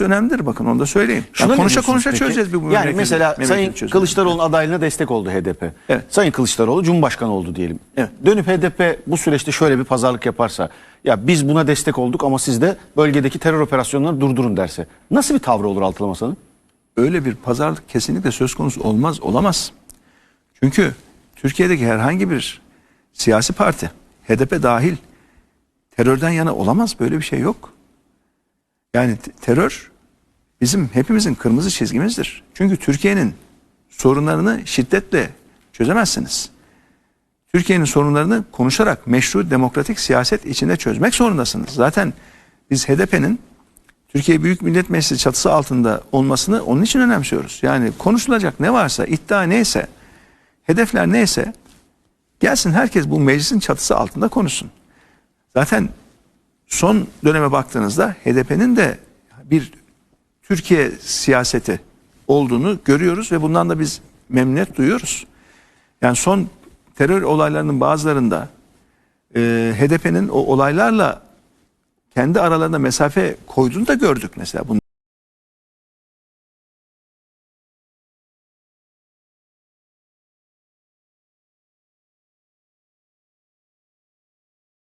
önemlidir bakın onu da söyleyeyim. Şuna Yani ne konuşa diyorsunuz konuşa peki? çözeceğiz bir bu Yani memleketi- mesela memleketi Sayın çözeceğiz. Kılıçdaroğlu'nun adaylığına destek oldu HDP. Evet. Sayın Kılıçdaroğlu Cumhurbaşkanı oldu diyelim. Evet. Dönüp HDP bu süreçte şöyle bir pazarlık yaparsa ya biz buna destek olduk ama siz de bölgedeki terör operasyonlarını durdurun derse. Nasıl bir tavrı olur Altılı Masa'nın? öyle bir pazarlık kesinlikle söz konusu olmaz, olamaz. Çünkü Türkiye'deki herhangi bir siyasi parti, HDP dahil terörden yana olamaz. Böyle bir şey yok. Yani terör bizim hepimizin kırmızı çizgimizdir. Çünkü Türkiye'nin sorunlarını şiddetle çözemezsiniz. Türkiye'nin sorunlarını konuşarak meşru demokratik siyaset içinde çözmek zorundasınız. Zaten biz HDP'nin Türkiye Büyük Millet Meclisi çatısı altında olmasını onun için önemsiyoruz. Yani konuşulacak ne varsa, iddia neyse, hedefler neyse gelsin herkes bu meclisin çatısı altında konuşsun. Zaten son döneme baktığınızda HDP'nin de bir Türkiye siyaseti olduğunu görüyoruz ve bundan da biz memnuniyet duyuyoruz. Yani son terör olaylarının bazılarında e, HDP'nin o olaylarla kendi aralarında mesafe koyduğunu da gördük mesela. Bunlar